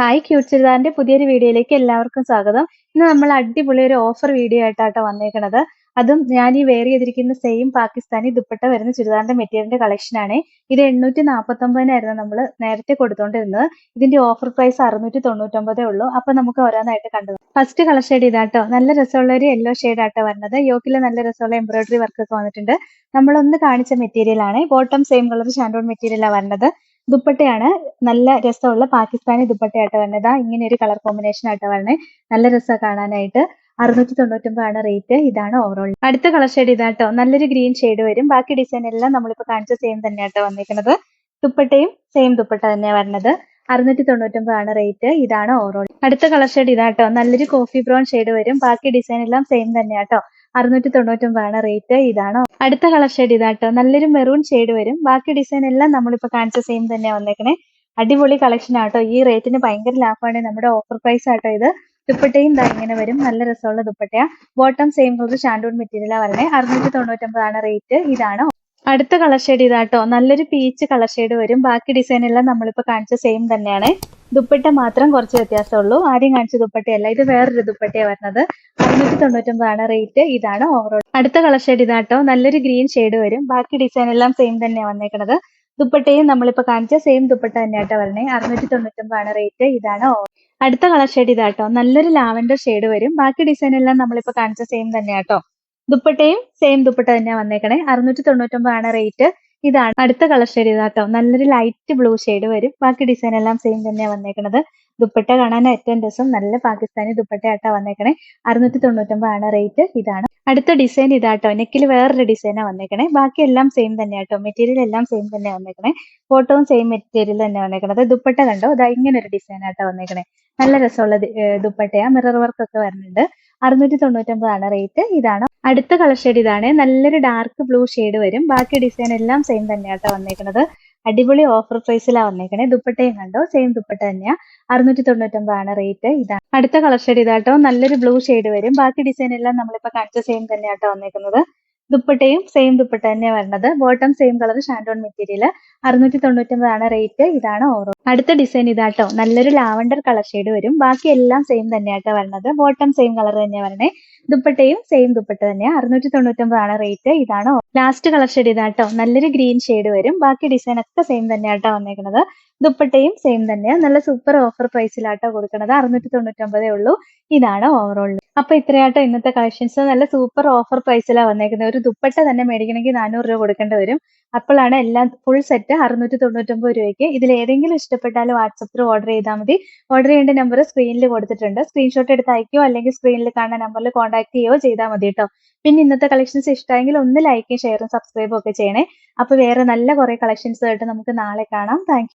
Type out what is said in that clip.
Hi cute ചുരിദാറിന്റെ പുതിയൊരു വീഡിയോയിലേക്ക് എല്ലാവർക്കും സ്വാഗതം. ഇന്ന് നമ്മൾ അടിപൊളി ഒരു ഓഫർ വീഡിയോ ആയിട്ടാട്ടോ വന്നേക്കണത്. അതും ഞാൻ ഈ വെയർ ചെയ്തിരിക്കുന്ന സെയിം പാകിസ്ഥാനി ദുപ്പട്ട വരുന്ന ചുരിദാറിന്റെ മെറ്റീരിയലിന്റെ കളക്ഷൻ ആണ്. ഇത് എണ്ണൂറ്റി നാൽപ്പത്തി ഒമ്പതിനായിരുന്നു നമ്മൾ നേരത്തെ കൊടുത്തോണ്ടിരുന്നത്. ഇതിന്റെ ഓഫർ പ്രൈസ് അറുന്നൂറ്റി തൊണ്ണൂറ്റൊമ്പതേ ഉള്ളൂ. അപ്പൊ നമുക്ക് ഓരോന്നായിട്ട് കണ്ടു. ഫസ്റ്റ് കളർ ഷെയ്ഡ് ഇതാട്ടോ. നല്ല രസമുള്ള ഒരു യെല്ലോ ഷെയ്ഡ് ആട്ടോ വരുന്നത്. യോക്കിൽ നല്ല രസമുള്ള എംബ്രോയിഡറി വർക്ക് ഒക്കെ വന്നിട്ടുണ്ട്. നമ്മളൊന്ന് കാണിച്ച മെറ്റീരിയൽ ആണ്. ബോട്ടം സെയിം കളർ ഷാൻഡോൺ മെറ്റീരിയലാണ് വരുന്നത്. ദുപ്പട്ടയാണ്. നല്ല രസമുള്ള പാകിസ്ഥാനി ദുപ്പട്ടയായിട്ട് വരുന്നത്. ഇങ്ങനെ ഒരു കളർ കോമ്പിനേഷൻ ആയിട്ട് വരുന്നത് നല്ല രസമാണ് കാണാനായിട്ട്. അറുന്നൂറ്റി തൊണ്ണൂറ്റൊമ്പതാണ് റേറ്റ്. ഇതാണ് ഓവറോൾ അടുത്ത കളർ ഷെയ്ഡ് ഇതാട്ടോ. നല്ലൊരു ഗ്രീൻ ഷെയ്ഡ് വരും. ബാക്കി ഡിസൈൻ എല്ലാം നമ്മളിപ്പോ കാണിച്ച സെയിം തന്നെയാട്ടോ വന്നിരിക്കുന്നത് ദുപ്പട്ടയും സെയിം ദുപ്പട്ട തന്നെയാണ് വരുന്നത്. അറുന്നൂറ്റി തൊണ്ണൂറ്റൊമ്പതാണ് റേറ്റ്. ഇതാണ് ഓവറോൾ അടുത്ത കളർ ഷെയ്ഡ് ഇതാട്ടോ. നല്ലൊരു കോഫി ബ്രൗൺ ഷെയ്ഡ് വരും. ബാക്കി ഡിസൈൻ എല്ലാം സെയിം തന്നെയാട്ടോ. അറുന്നൂറ്റി തൊണ്ണൂറ്റൊമ്പതാണ് റേറ്റ് ഇതാണോ? അടുത്ത കളർ ഷെയ്ഡ് ഇതാട്ടോ. നല്ലൊരു മെറൂൺ ഷെയ്ഡ് വരും. ബാക്കി ഡിസൈൻ എല്ലാം നമ്മളിപ്പോ കാണിച്ച സെയിം തന്നെയാണ് വന്നേക്കണേ. അടിപൊളി കളക്ഷൻ ആട്ടോ. ഈ റേറ്റിന് ഭയങ്കര ലാഭമാണ്. നമ്മുടെ ഓഫർ പ്രൈസ് ആട്ടോ ഇത്. ദുപ്പട്ടയും ദാ ഇങ്ങനെ വരും. നല്ല രസമുള്ള ദുപ്പട്ടയാ. ബോട്ടം സെയിം കളർ ഷാൻഡൂൺ മെറ്റീരിയലാണ് വരണേ. അറുന്നൂറ്റി തൊണ്ണൂറ്റൊമ്പതാണ് റേറ്റ് ഇതാണ്? അടുത്ത കളർ ഷെയ്ഡ് ഇതാട്ടോ. നല്ലൊരു പീച്ച് കളർ ഷെയ്ഡ് വരും. ബാക്കി ഡിസൈൻ എല്ലാം നമ്മളിപ്പോ കാണിച്ച സെയിം തന്നെയാണ്. ദുപ്പട്ട മാത്രം കുറച്ച് വ്യത്യാസമുള്ളൂ. ആദ്യം കാണിച്ച ദുപ്പട്ടയല്ല ഇത് വേറൊരു ദുപ്പട്ടയാണ് വരുന്നത്. അറുന്നൂറ്റി തൊണ്ണൂറ്റൊമ്പതാണ് റേറ്റ്. ഇതാണ് ഓവറോൾ അടുത്ത കളർ ഷെയ്ഡ് ഇതാട്ടോ നല്ലൊരു ഗ്രീൻ ഷെയ്ഡ് വരും. ബാക്കി ഡിസൈൻ എല്ലാം സെയിം തന്നെയാണ് വന്നേക്കുന്നത് ദുപ്പട്ടയും നമ്മളിപ്പോ കാണിച്ച സെയിം ദുപ്പട്ട തന്നെയാട്ടോ വരണേ. അറുന്നൂറ്റി തൊണ്ണൂറ്റൊമ്പതാണ് റേറ്റ് ഇതാണ് ഓവർ അടുത്ത കളർ ഷെയ്ഡ് ഇതാട്ടോ നല്ലൊരു ലാവൻഡർ ഷെയ്ഡ് വരും. ബാക്കി ഡിസൈൻ എല്ലാം നമ്മളിപ്പോ കാണിച്ച സെയിം തന്നെയാട്ടോ ദുപ്പട്ടയും സെയിം ദുപ്പട്ട തന്നെയാണ് വന്നേക്കണേ. അറുന്നൂറ്റി തൊണ്ണൂറ്റൊമ്പതാണ് റേറ്റ് ഇതാണ്. അടുത്ത കളർ ഷെയ്ഡ് ഇതാട്ടോ. നല്ലൊരു ലൈറ്റ് ബ്ലൂ ഷെയ്ഡ് വരും. ബാക്കി ഡിസൈൻ എല്ലാം സെയിം തന്നെയാണ് വന്നേക്കുന്നത് ദുപ്പട്ട കാണാൻ ഏറ്റവും രസം. നല്ല പാകിസ്ഥാനി ദുപ്പട്ടയാട്ടാ വന്നേക്കണേ. അറുന്നൂറ്റി തൊണ്ണൂറ്റൊമ്പതാണ് റേറ്റ് ഇതാണ്. അടുത്ത ഡിസൈൻ ഇതാട്ടോ. നെക്കിൽ വേറൊരു ഡിസൈനാണ് വന്നേക്കണേ. ബാക്കി എല്ലാം സെയിം തന്നെയാട്ടോ. മെറ്റീരിയൽ എല്ലാം സെയിം തന്നെ വന്നേക്കണേ. ഫോട്ടോവും സെയിം മെറ്റീരിയൽ തന്നെ വന്നേക്കണത്. ദുപ്പട്ട കണ്ടോ? ഇതാ ഇങ്ങനെ ഒരു ഡിസൈൻ ആട്ടോ വന്നേക്കണേ. നല്ല രസമുള്ള ദുപ്പട്ടയാ. മിറർ വർക്ക് ഒക്കെ വരുന്നുണ്ട്. അറുന്നൂറ്റി തൊണ്ണൂറ്റൊമ്പതാണ് റേറ്റ് ഇതാണ് അടുത്ത കളർ ഷെയ്ഡ് ഇതാണ്. നല്ലൊരു ഡാർക്ക് ബ്ലൂ ഷെയ്ഡ് വരും. ബാക്കി ഡിസൈൻ എല്ലാം സെയിം തന്നെയാട്ടോ വന്നേക്കുന്നത് അടിപൊളി ഓഫർ പ്രൈസിലാണ് വന്നേക്കണേ. ദുപ്പട്ടയും കണ്ടോ? സെയിം ദുപ്പട്ട തന്നെയാ. അറുന്നൂറ്റി തൊണ്ണൂറ്റൊമ്പതാണ് റേറ്റ് ഇതാണ് അടുത്ത കളർ ഷെയ്ഡ് ഇതാട്ടോ. നല്ലൊരു ബ്ലൂ ഷെയ്ഡ് വരും. ബാക്കി ഡിസൈൻ എല്ലാം നമ്മളിപ്പോ കാണിച്ച സെയിം തന്നെയാട്ടോ വന്നേക്കുന്നത് ദുപ്പട്ടയും സെയിം ദുപ്പട്ട തന്നെ വരുന്നത്. Bottom same colour shantoon material അറുന്നൂറ്റി തൊണ്ണൂറ്റൊമ്പതാണ് റേറ്റ് ഇതാണ് ഓവറോൾ അടുത്ത ഡിസൈൻ ഇതാട്ടോ. നല്ലൊരു ലാവണ്ടർ കളർ ഷെയ്ഡ് വരും. ബാക്കി എല്ലാം സെയിം തന്നെയാട്ടോ വരുന്നത്. ബോട്ടം സെയിം കളർ തന്നെയാണ് വരണേ. ദുപ്പട്ടയും സെയിം ദുപ്പട്ട തന്നെയാണ് അറുന്നൂറ്റി തൊണ്ണൂറ്റൊമ്പതാണ് റേറ്റ് ഇതാണ് ലാസ്റ്റ് കളർ ഷെയ്ഡ് ഇതാട്ടോ. നല്ലൊരു ഗ്രീൻ ഷെയ്ഡ് വരും. ബാക്കി ഡിസൈൻ ഒക്കെ സെയിം തന്നെയാട്ടോ വന്നേക്കുന്നത് ദുപ്പട്ടയും സെയിം തന്നെയാണ് നല്ല സൂപ്പർ ഓഫർ പ്രൈസിലാട്ടോ കൊടുക്കുന്നത് അറുന്നൂറ്റി തൊണ്ണൂറ്റൊമ്പതേ ഉള്ളൂ. ഇതാണ് ഓവറോൾ അപ്പൊ ഇത്രയാട്ടോ ഇന്നത്തെ കളക്ഷൻസ് നല്ല സൂപ്പർ ഓഫർ പ്രൈസിലാണ് വന്നേക്കുന്നത്. ഒരു ദുപ്പട്ട തന്നെ മേടിക്കണമെങ്കിൽ നാനൂറ് രൂപ കൊടുക്കേണ്ടി വരും. അപ്പോഴാണ് എല്ലാം ഫുൾ സെറ്റ് അറുന്നൂറ്റി തൊണ്ണൂറ്റൊമ്പത് രൂപയ്ക്ക്. ഇതിൽ ഏതെങ്കിലും ഇഷ്ടപ്പെട്ടാൽ വാട്സപ്പിൽ ഓർഡർ ചെയ്താൽ മതി. ഓർഡർ ചെയ്യേണ്ട നമ്പർ സ്ക്രീനിൽ കൊടുത്തിട്ടുണ്ട്. സ്ക്രീൻഷോട്ട് എടുത്ത് അയക്കുകയോ അല്ലെങ്കിൽ സ്ക്രീനിൽ കാണുന്ന നമ്പറിൽ കോൺടാക്ട് ചെയ്യുകയോ ചെയ്താൽ മതി കേട്ടോ പിന്നെ ഇന്നത്തെ കളക്ഷൻസ് ഇഷ്ടമെങ്കിൽ ഒന്ന് ലൈക്കും ഷെയറും സബ്സ്ക്രൈബും ഒക്കെ ചെയ്യണേ. അപ്പൊ വേറെ നല്ല കുറെ കളക്ഷൻസ് ആയിട്ട് നമുക്ക് നാളെ കാണാം. താങ്ക്